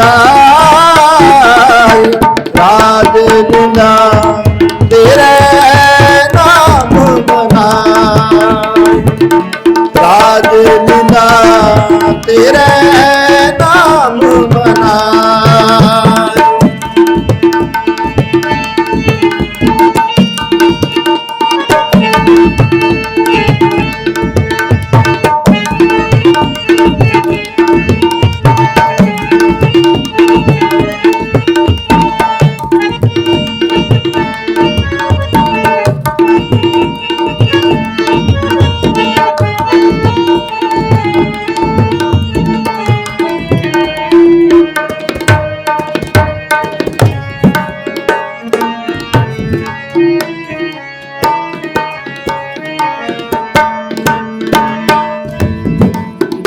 ਰੰਗਾਈ ਰਾਜ ਜਿਨਾ ਤੇਰੇ ਨਾਮ ਬਨਾਈ ਰਾਜ ਜਿਨਾ ਤੇਰੇ ਨਾਮ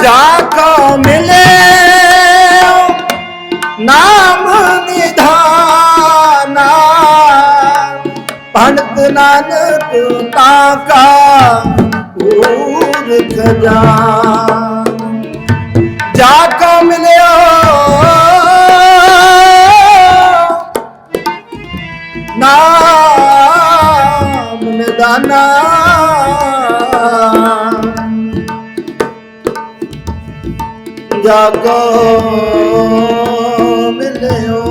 ਜਾ ਕੋ ਮਿਲੇ ਨਾਮ ਨਿਧਾਨਾ। ਪੰਡਤ ਨਾਨਕ ਤਾ ਕਾ ਪੂਰਖ ਜਾਨ। ਜਾ ਕੋ ਮਿਲਿਓ, ਨਾਮ ਨਿਧਾਨਾ। ਜਾਗੋ ਮਿਲਿਓ।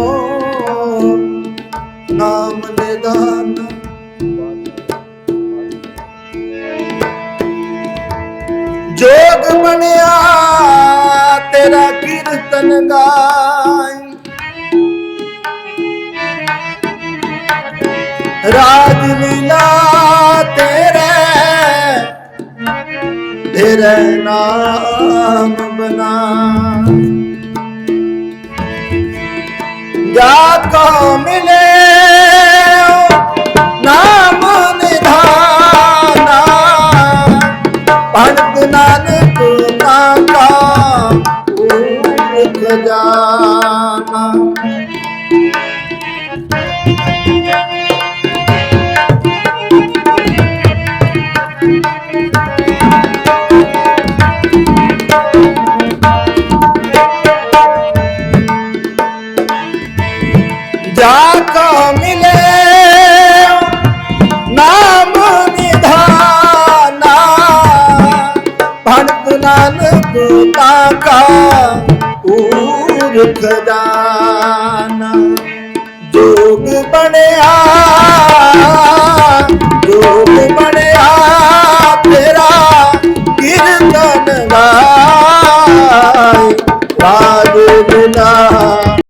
ਨਾਮ ਨਿਦਾਨ। ਜੋਗ ਬਣਿਆ ਤੇਰਾ ਕੀਰਤਨ ਗਾਈ। ਰਾਜ ਲੀਲਾ ਤੇਰੇ ਤੇਰੇ ਨਾਮ ਬਨਾ। ਜਾ ਕੋ ਮਿਲੇ ਜਾ ਕੋ ਮਿਲੇ ਨਾਮ ਨਿਧਾਨਾ। ਭਗਤ ਨਾਨਕ ਕਾਕਾ ਊਰਖ ਦਾਨਾ ਜੋਗ ਬਣਿਆ